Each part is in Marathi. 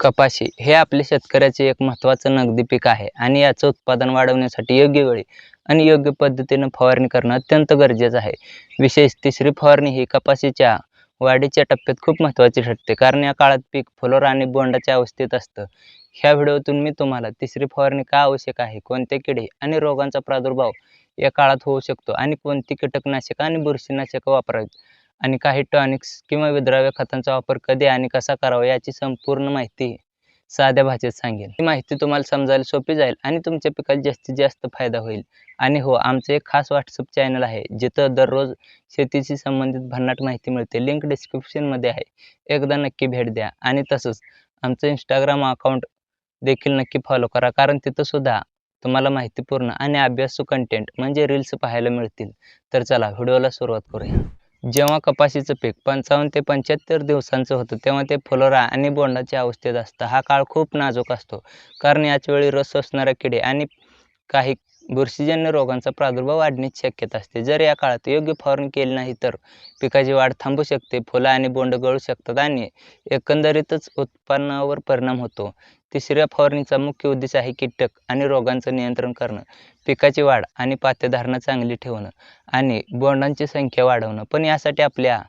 कपाशी हे आपल्या शेतकऱ्याचे एक महत्त्वाचं नगदी पीक आहे आणि याचं उत्पादन वाढवण्यासाठी योग्य वेळी आणि योग्य पद्धतीनं फवारणी करणं अत्यंत गरजेचं आहे. विशेष तिसरी फवारणी ही कपाशीच्या वाढीच्या टप्प्यात खूप महत्त्वाची ठरते कारण या काळात पीक फुलोर आणि बोंडाच्या अवस्थेत असतं. ह्या व्हिडिओतून मी तुम्हाला तिसरी फवारणी का आवश्यक आहे कोणते किडे आणि रोगांचा प्रादुर्भाव या काळात होऊ शकतो आणि कोणती कीटकनाशकं आणि बुरशीनाशकं वापरावीत? आणि काही टॉनिक्स किंवा विद्राव्य खतांचा वापर कधी आणि कसा करावा याची संपूर्ण माहिती साध्या भाषेत सांगेन ही माहिती तुम्हाला समजायला सोपी जाईल आणि तुमच्या पिकात जास्तीत जास्त फायदा होईल. आणि हो आमचं एक खास व्हॉट्सअप चॅनल आहे जिथं दररोज शेतीशी संबंधित भन्नाट माहिती मिळते. लिंक डिस्क्रिप्शनमध्ये आहे. एकदा नक्की भेट द्या. आणि तसंच आमचं इंस्टाग्राम अकाउंट देखील नक्की फॉलो करा कारण तिथं सुद्धा तुम्हाला माहितीपूर्ण आणि अभ्यासू कंटेंट म्हणजे रील्स पाहायला मिळतील. तर चला व्हिडिओला सुरुवात करूया. जेव्हा कपाशीचं पीक पंचावन्न ते पंच्याहत्तर दिवसांचं होतं तेव्हा ते फुलोरा आणि बोंडाच्या अवस्थेत असतं. हा काळ खूप नाजूक असतो. कारण याच वेळी रस असणारे किडे आणि काही बुरशीजन्य रोगांचा प्रादुर्भाव वाढण्याची शक्यता असते. जर या काळात योग्य फवारणी केली नाही तर पिकाची वाढ थांबू शकते फुलं आणि बोंड गळू शकतात आणि एकंदरीतच उत्पन्नावर परिणाम होतो. तिसऱ्या फवारणीचा मुख्य उद्देश आहे कीटक आणि रोगांचं नियंत्रण करणं पिकाची वाढ आणि पातेधारणा चांगली ठेवणं आणि बोंडांची संख्या वाढवणं. पण यासाठी आपल्या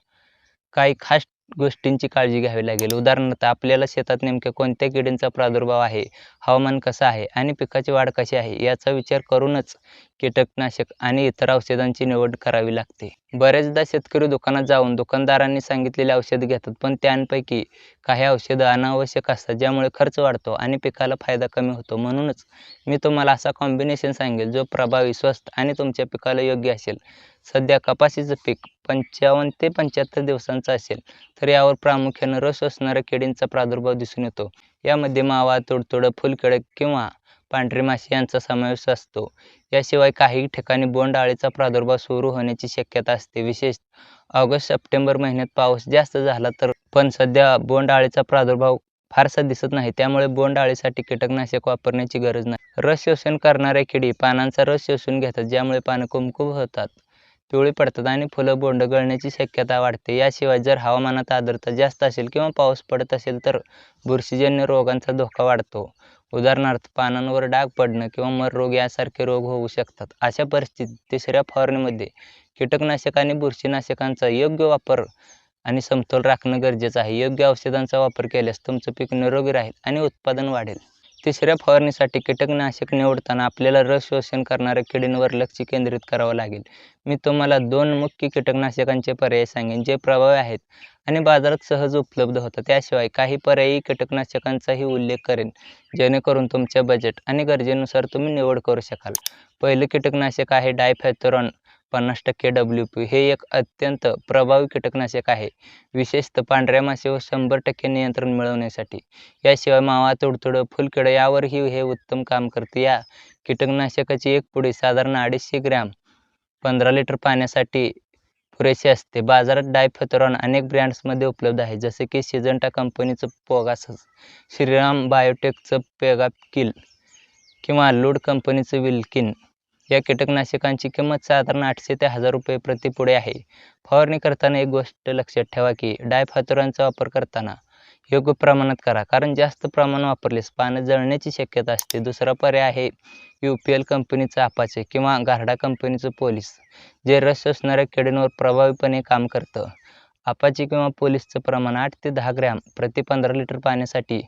काही खास गोष्टींची काळजी घ्यावी लागेल. उदाहरणार्थ आपल्याला शेतात नेमक्या कोणत्या किडींचा प्रादुर्भाव आहे? हवामान कसं आहे? आणि पिकाची वाढ कशी आहे? याचा विचार करूनच कीटकनाशक आणि इतर औषधांची निवड करावी लागते. बरेचदा शेतकरी दुकानात जाऊन दुकानदारांनी सांगितलेली औषधं घेतात पण त्यांपैकी काही औषधं अनावश्यक असतात ज्यामुळे खर्च वाढतो आणि पिकाला फायदा कमी होतो. म्हणूनच मी तुम्हाला असा कॉम्बिनेशन सांगेल जो प्रभावी स्वस्त आणि तुमच्या पिकाला योग्य असेल. सध्या कपाशीचं पीक पंचावन्न ते पंच्याहत्तर दिवसांचं असेल तर यावर प्रामुख्यानं रस असणाऱ्या किडींचा प्रादुर्भाव दिसून येतो. यामध्ये मावा तुडतुडं फुलकडक किंवा पांढरी माशी यांचा समावेश असतो. याशिवाय काही ठिकाणी बोंडअळीचा प्रादुर्भाव सुरू होण्याची शक्यता असते. विशेष ऑगस्ट सप्टेंबर महिन्यात पाऊस जास्त झाला तर पण सध्या बोंडआळीचा प्रादुर्भाव फारसा दिसत नाही. त्यामुळे बोंडआळीसाठी कीटकनाशक वापरण्याची गरज नाही. रस शोषण करणाऱ्या किडी पानांचा रस शोषून घेतात ज्यामुळे पानं कुमकुम होतात. पिवळी पडतात आणि फुलं बोंड गळण्याची शक्यता वाढते. याशिवाय जर हवामानात आर्द्रता जास्त असेल किंवा पाऊस पडत असेल तर बुरशीजन्य रोगांचा धोका वाढतो. उदाहरणार्थ पानांवर डाग पडणं किंवा मररोग यासारखे रोग होऊ शकतात. अशा परिस्थितीत तिसऱ्या फवारणीमध्ये कीटकनाशक आणि बुरशीनाशकांचा योग्य वापर आणि समतोल राखणं गरजेचं आहे. योग्य औषधांचा वापर केल्यास तुमचं पीक निरोगी राहील आणि उत्पादन वाढेल. तिसऱ्या फवारणीसाठी कीटकनाशक निवडताना आपल्याला रस शोषण करणाऱ्या किडींवर लक्ष केंद्रित करावं लागेल. मी तुम्हाला दोन मुख्य कीटकनाशकांचे पर्याय सांगेन जे प्रभावी आहेत आणि बाजारात सहज उपलब्ध होतात. त्याशिवाय काही पर्यायी कीटकनाशकांचाही उल्लेख करेन जेणेकरून तुमच्या बजेट आणि गरजेनुसार तुम्ही निवड करू शकाल. पहिलं कीटकनाशक आहे डायफॅथरॉन पन्नास टक्के डब्ल्यू पी हे एक अत्यंत प्रभावी कीटकनाशक आहे. विशेषतः पांढऱ्या माशीवर शंभर टक्के नियंत्रण मिळवण्यासाठी. याशिवाय मावा तुडतुडं फुलकिडं यावरही हे उत्तम काम करते. या कीटकनाशकाची एक पुडी साधारण अडीचशे ग्रॅम पंधरा लिटर पाण्यासाठी पुरेसे असते. बाजारात डायफेथरॉन अनेक ब्रँड्समध्ये उपलब्ध आहे. जसे की सिजंटा कंपनीचं पोगास श्रीराम बायोटेकचं पेगाकिल किंवा लूड कंपनीचं विल्किन. या कीटकनाशकांची किंमत साधारण आठशे ते हजार रुपये प्रतिपुढे आहे. फवारणी करताना एक गोष्ट लक्षात ठेवा की डायफॅथोरॉनचा वापर करताना योग्य प्रमाणात करा कारण जास्त प्रमाण वापरलेस पानं जळण्याची शक्यता असते. दुसरा पर्याय आहे यू पी एल कंपनीचं आपाचे किंवा गारडा कंपनीचं पोलीस जे रस असणाऱ्या किडींवर प्रभावीपणे काम करतं. आपाचे किंवा पोलिसचं प्रमाण आठ ते दहा ग्रॅम प्रति पंधरा लिटर पाण्यासाठी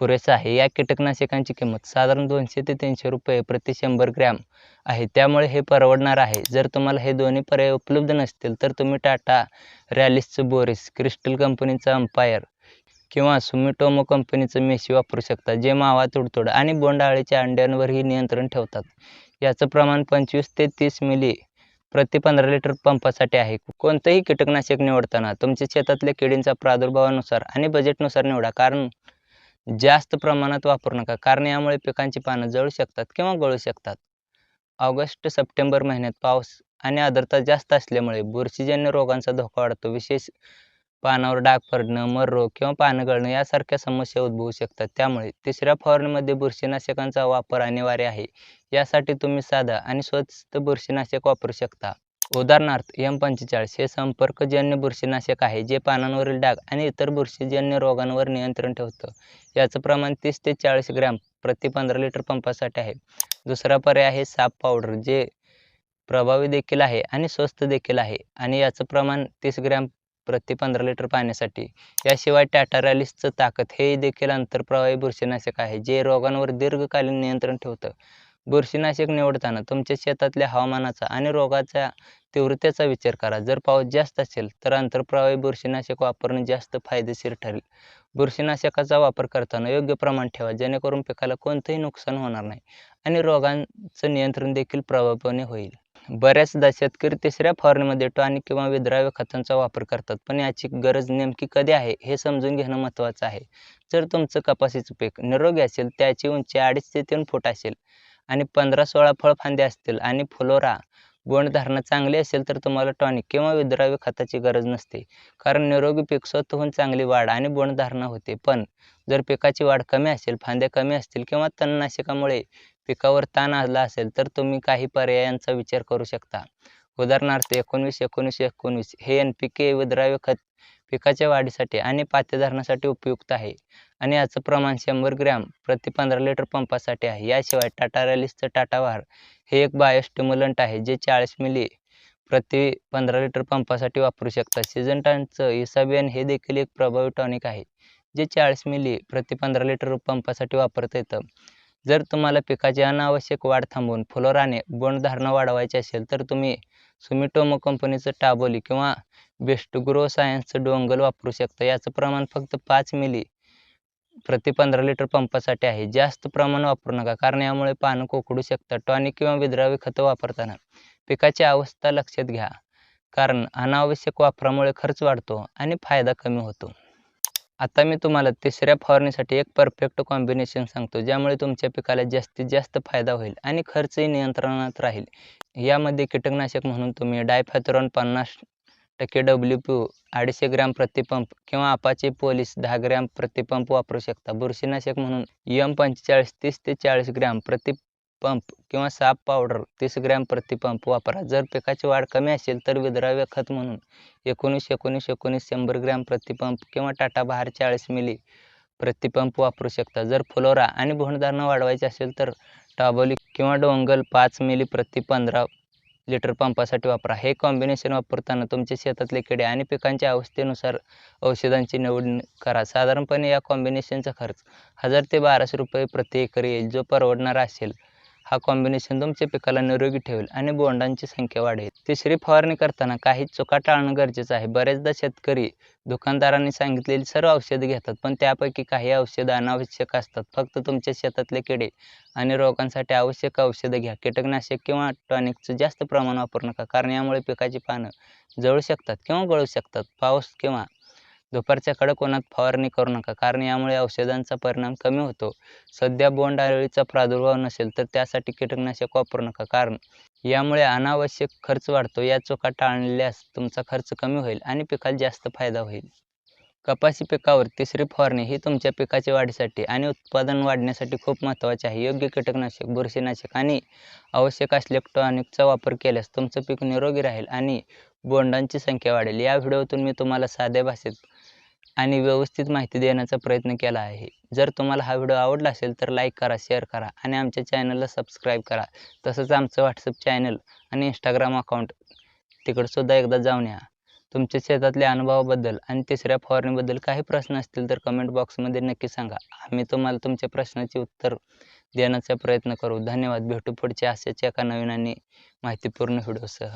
पुरेसं आहे. या कीटकनाशकांची किंमत साधारण दोनशे ते तीनशे रुपये प्रति शंभर ग्रॅम आहे. त्यामुळे हे परवडणार आहे. जर तुम्हाला हे दोन्ही पर्याय उपलब्ध नसतील तर तुम्ही टाटा रॅलिसचं बोरिस क्रिस्टल कंपनीचं अंपायर किंवा सुमिटोमो कंपनीचं मेशी वापरू शकता जे मावा तुडतुड आणि बोंडाळीच्या अंड्यांवरही नियंत्रण ठेवतात. याचं प्रमाण पंचवीस ते तीस मिली प्रति पंधरा लिटर पंपासाठी आहे. कोणतंही कीटकनाशक निवडताना तुमच्या शेतातल्या किडींच्या प्रादुर्भावानुसार आणि बजेटनुसार निवडा. कारण जास्त प्रमाणात वापरू नका कारण यामुळे पिकांची पानं जळू शकतात किंवा गळू शकतात. ऑगस्ट सप्टेंबर महिन्यात पाऊस आणि आर्द्रता जास्त असल्यामुळे बुरशीजन्य रोगांचा धोका वाढतो. विशेष पानावर डाग पडणं मर रोग किंवा पानं गळणं यासारख्या समस्या उद्भवू शकतात. त्यामुळे तिसऱ्या फवारणीमध्ये बुरशीनाशकांचा वापर अनिवार्य आहे. यासाठी तुम्ही साधा आणि स्वस्त बुरशीनाशक वापरू शकता. उदाहरणार्थ एम पंचेचाळीस हे संपर्कजन्य बुरशीनाशक आहे जे पानांवरील डाग आणि इतर बुरशीजन्य रोगांवर नियंत्रण ठेवतं. याचं प्रमाण तीस ते चाळीस ग्रॅम प्रति पंधरा लिटर पंपासाठी आहे. दुसरा पर्याय आहे साप पावडर जे प्रभावी देखील आहे आणि स्वस्त देखील आहे आणि याचं प्रमाण तीस ग्रॅम प्रति पंधरा लिटर पाण्यासाठी. याशिवाय टाटा रॅलिसचं ताकद हे देखील अंतरप्रवाही बुरशीनाशक आहे जे रोगांवर दीर्घकालीन नियंत्रण ठेवतं. बुरशीनाशक निवडताना तुमच्या शेतातल्या हवामानाचा आणि रोगाच्या तीव्रतेचा विचार करा. जर पाऊस जास्त असेल तर आंतरप्रवाही बुरशीनाशक वापरणे जास्त फायदेशीर ठरेल. बुरशीनाशकाचा वापर करताना योग्य प्रमाण ठेवा. जेणेकरून पिकाला कोणतंही नुकसान होणार नाही आणि रोगांचं नियंत्रण देखील प्रभावीपणे होईल. बऱ्याचदा शेतकरी तिसऱ्या फवारणीमध्ये टॉनिक किंवा विद्राव्य खतांचा वापर करतात पण याची गरज नेमकी कधी आहे हे समजून घेणं महत्त्वाचं आहे. जर तुमचं कपाशीचं पीक निरोगी असेल त्याची उंची अडीच ते तीन फूट असेल आणि पंधरा सोळा फळफांदे असतील आणि फ्लोरा बोंडधारणा चांगली असेल तर तुम्हाला टॉनिक किंवा विद्राव्य खताची गरज नसते. कारण निरोगी पीक स्वतःहून चांगली वाढ आणि बोंडधारणा होते. पण जर पिकाची वाढ कमी असेल फांद्या कमी असतील किंवा तणनाशकामुळे पिकावर ताण आला असेल तर तुम्ही काही पर्यायांचा विचार करू शकता. उदाहरणार्थ एकोणवीस एकोणीस एकोणवीस हे एन पी के विद्राव्य खत पिकाच्या वाढीसाठी आणि पातेधारणासाठी उपयुक्त आहे. आणि याचं प्रमाण शंभर ग्रॅम प्रति पंधरा लिटर पंपासाठी आहे. याशिवाय टाटा रॅलिसचं टाटावार हे एक बायोस्टिम्युलंट आहे जे चाळीस मिली प्रति पंधरा लिटर पंपासाठी वापरू शकता. सिजंटांचं इसाबियन हे देखील एक प्रभावी टॉनिक आहे जे चाळीस मिली प्रति पंधरा लिटर पंपासाठी वापरता येतं. जर तुम्हाला पिकाची अनावश्यक वाढ थांबवून फुलोराने बोंडधारणा वाढवायची असेल तर तुम्ही सुमिटोमो कंपनीचं टाबोली किंवा बेस्ट ग्रो सायन्सचं डोंगल वापरू शकता. याचं प्रमाण फक्त पाच मिली प्रति पंधरा लिटर पंपासाठी आहे. जास्त प्रमाण वापरू नका कारण यामुळे पानं कोकडू शकतात. टॉनिक किंवा विद्रावी खतं वापरताना पिकाची अवस्था लक्षात घ्या कारण अनावश्यक वापरामुळे खर्च वाढतो आणि फायदा कमी होतो. आता मी तुम्हाला तिसऱ्या फवारणीसाठी एक परफेक्ट कॉम्बिनेशन सांगतो ज्यामुळे तुमच्या पिकाला जास्तीत जास्त फायदा होईल आणि खर्चही नियंत्रणात राहील. यामध्ये कीटकनाशक म्हणून तुम्ही डायफॅथरॉन पन्नास टक्के डब्ल्यू पी अडीचशे ग्रॅम प्रतिपंप किंवा आपाचे पोलीस दहा ग्रॅम प्रतिपंप वापरू शकता. बुरशीनाशक म्हणून यम पंचेचाळीस तीस ते चाळीस ग्रॅम प्रतिपंप किंवा साप पावडर तीस ग्रॅम प्रतिपंप वापरा. जर पिकाची वाढ कमी असेल तर विद्राव्य खत म्हणून एकोणीस एकोणीस एकोणीस शंभर ग्रॅम प्रतिपंप किंवा टाटा बहार चाळीस मिली प्रतिपंप वापरू शकता. जर फुलोरा आणि बोंडधारणा वाढवायची असेल तर टाबोली किंवा डोंगल पाच मिली प्रति पंधरा लिटर पंपासाठी वापरा. हे कॉम्बिनेशन वापरताना तुमच्या शेतातले किडे आणि पिकांच्या अवस्थेनुसार औषधांची निवड करा. साधारणपणे या कॉम्बिनेशनचा खर्च हजार ते बाराशे रुपये प्रति एकर येईल जो परवडणारा असेल. हा कॉम्बिनेशन तुमच्या पिकाला निरोगी ठेवेल आणि बोंडांची संख्या वाढेल. तिसरी फवारणी करताना काही चुका टाळणं गरजेचं आहे. बरेचदा शेतकरी दुकानदारांनी सांगितलेली सर्व औषधं घेतात पण त्यापैकी काही औषधं अनावश्यक असतात. फक्त तुमच्या शेतातले किडे आणि रोगांसाठी आवश्यक औषधं घ्या. कीटकनाशक किंवा टॉनिकचं जास्त प्रमाण वापरू नका कारण यामुळे पिकाची पानं जळू शकतात किंवा गळू शकतात. पाऊस किंवा दुपारच्या कडक उन्हात फवारणी करू नका कारण यामुळे औषधांचा परिणाम कमी होतो. सध्या बोंड अळीचा प्रादुर्भाव नसेल तर त्यासाठी कीटकनाशक वापरू नका कारण यामुळे अनावश्यक खर्च वाढतो या चुका टाळल्यास तुमचा खर्च कमी होईल आणि पिकाला जास्त फायदा होईल. कपाशी पिकावर तिसरी फवारणी ही तुमच्या पिकाच्या वाढीसाठी आणि उत्पादन वाढण्यासाठी खूप महत्त्वाचे आहे. योग्य कीटकनाशक बुरशीनाशक आणि आवश्यक असलेल्या टॉनिकचा वापर केल्यास तुमचं पीक निरोगी राहील आणि बोंडांची संख्या वाढेल. या व्हिडिओतून मी तुम्हाला साध्या भाषेत आणि व्यवस्थित माहिती देण्याचा प्रयत्न केला आहे. जर तुम्हाला हा व्हिडिओ आवडला असेल तर लाईक करा शेअर करा आणि आमच्या चॅनलला सबस्क्राईब करा. तसंच आमचं व्हॉट्सअप चॅनल आणि इंस्टाग्राम अकाउंट तिकडंसुद्धा एकदा जाऊन या. तुमच्या शेतातल्या अनुभवाबद्दल आणि तिसऱ्या फवारणीबद्दल काही प्रश्न असतील तर कमेंट बॉक्समध्ये नक्की सांगा. आम्ही तुम्हाला तुमच्या प्रश्नाचे उत्तर देण्याचा प्रयत्न करू. धन्यवाद. भेटू पुढच्या अशाच एका नवीन आणि माहितीपूर्ण व्हिडिओसह.